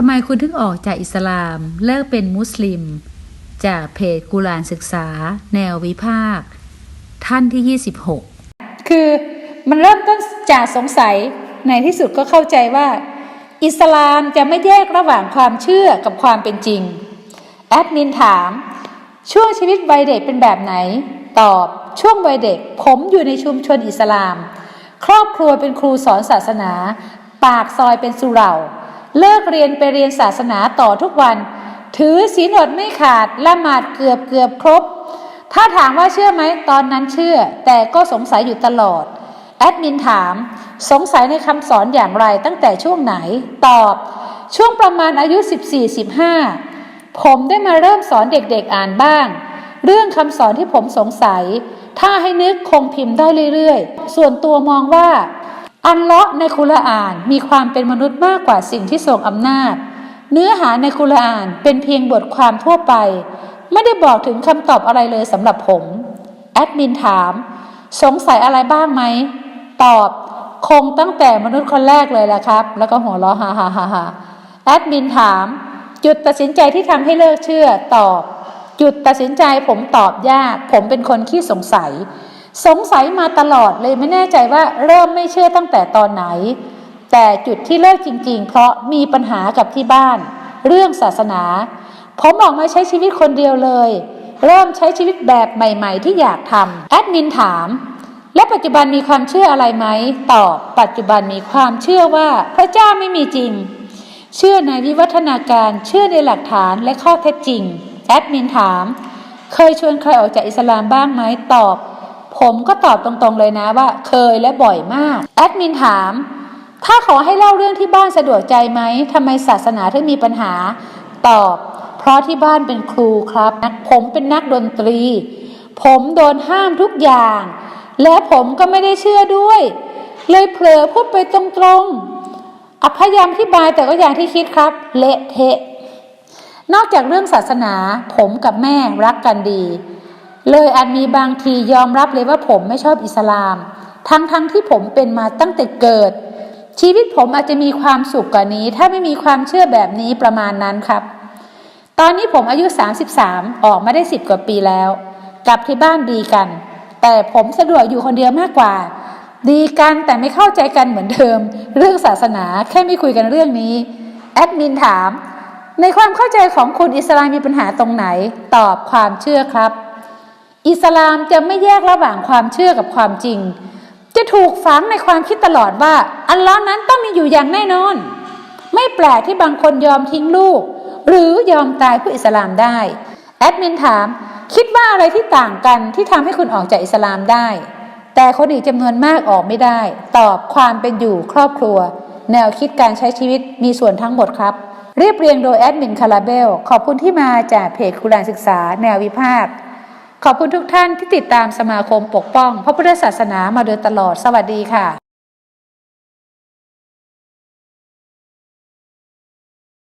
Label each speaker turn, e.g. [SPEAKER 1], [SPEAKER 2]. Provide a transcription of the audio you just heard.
[SPEAKER 1] ำไมคุณถึงออกจากอิสลาม เลิกเป็นมุสลิม จากเพจกุรานศึกษา แนววิพากษ์ท่านที่ 26
[SPEAKER 2] คือมันเริ่มต้นจากสงสัยในที่สุดก็เข้าใจว่า อิสลามจะไม่แยกระหว่างความเชื่อกับความเป็นจริง แอดมินถาม ช่วงชีวิตวัยเด็กเป็นแบบไหน ตอบช่วงวัยเด็ก ผมอยู่ในชุมชนอิสลาม ครอบครัวเป็นครูสอนศาสนา ปากซอยเป็นสุเหร่า เลิกเรียนไปเรียนศาสนาต่อทุกวัน ถือศีลอดไม่ขาดละหมาดเกือบเกือบครบ ถ้าถามว่าเชื่อไหมตอนนั้นเชื่อ แต่ก็สงสัยอยู่ตลอด แอดมินถาม สงสัยในคำสอนอย่างไรตั้งแต่ช่วงไหน ตอบ ช่วงประมาณอายุ 14-15 ผมได้มาเริ่มสอนเด็กๆอ่านบ้าง เรื่องคำสอนที่ผมสงสัย ถ้าให้นึกคงพิมพ์ได้เรื่อยๆ ส่วนตัวมองว่า อันเลาะห์ในคุรานมีความเป็นมนุษย์มากกว่าสิ่งที่ทรงอำนาจ เนื้อหาในคุรานเป็นเพียงบทความทั่วไป ไม่ได้บอกถึงคำตอบอะไรเลยสำหรับผม แอดมินถาม สงสัยอะไรบ้างไหม ตอบ คงตั้งแต่มนุษย์คนแรกเลยแหละครับ แล้วก็หัวเราะฮ่าฮ่าฮ่าฮ่าแอดมินถาม จุดตัดสินใจที่ทำให้เลิกเชื่อ ตอบ จุดตัดสินใจผมตอบยาก ผมเป็นคนขี้สงสัย สงสัยมาตลอดเลยไม่แน่ใจว่าเริ่มไม่เชื่อตั้งแต่ตอนไหน แต่จุดที่เลิกจริง ๆ เพราะมีปัญหากับที่บ้าน เรื่องศาสนา ผมออกมาใช้ชีวิตคนเดียวเลย เริ่มใช้ชีวิตแบบใหม่ ๆ ที่อยากทำแอดมินถาม และปัจจุบันมีความเชื่ออะไรไหมตอบ ปัจจุบันมีความเชื่อว่าพระเจ้าไม่มีจริง เชื่อในวิวัฒนาการเชื่อในหลักฐานและข้อเท็จจริงแอดมินถาม เคยชวนใครออกจากอิสลามบ้างไหมตอบ ผมก็ตอบตรงๆเลยนะว่า เคยและบ่อยมาก แอดมินถาม ถ้าขอให้เล่าเรื่องที่บ้านสะดวกใจไหมทำไมศาสนาถึงมีปัญหา ตอบ เพราะที่บ้านเป็นครูครับนักผมเป็นนักดนตรี ผมโดนห้ามทุกอย่าง และผมก็ไม่ได้เชื่อด้วย เลยเผลอพูดไปตรงๆอพยายามที่บายแต่ก็อย่างที่คิดครับ เละเทะนอกจากเรื่องศาสนา ผมกับแม่รักกันดี เลยอาจมีบางทียอมรับเลยว่าผมไม่ชอบอิสลาม ทั้งๆทที่ผมเป็นมาตั้งแต่เกิด ชีวิตผมอาจจะมีความสุขกว่านี้ ถ้าไม่มีความเชื่อแบบนี้ประมาณนั้นครับ ตอนนี้ผมอายุ 33 ออกมาได้สิบกว่าปีแล้ว กลับที่บ้านดีกัน แต่ผมสะดวกอยู่คนเดียวมากกว่า ดีกันแต่ไม่เข้าใจกันเหมือนเดิม เรื่องศาสนาแค่ไม่คุยกันเรื่องนี้แอดมินถาม ในความเข้าใจของคุณอิสลามมีปัญหาตรงไหน ตอบความเชื่อครับ อิสลามจะไม่แยกระหว่างความเชื่อกับความจริง จะถูกฝังในความคิดตลอดว่า อัลลอฮ์นั้นต้องมีอยู่อย่างแน่นอน ไม่แปลกที่บางคนยอมทิ้งลูก หรือยอมตายเพื่ออิสลามได้ แอดมินถาม คิดว่าอะไรที่ต่างกันที่ทำให้คุณออกจากอิสลามได้ แต่คนอีกจำนวนมากออกไม่ได้ ตอบความเป็นอยู่ครอบครัว แนวคิดการใช้ชีวิตมีส่วนทั้งหมดครับเรียบเรียงโดยแอดมินคาราเบล ขอบคุณที่มาจากเพจกุรานศึกษาแนววิพากษ์ ขอบคุณทุกท่านที่ติดตามสมาคมปกป้องพระพุทธศาสนามาโดยตลอดสวัสดีค่ะ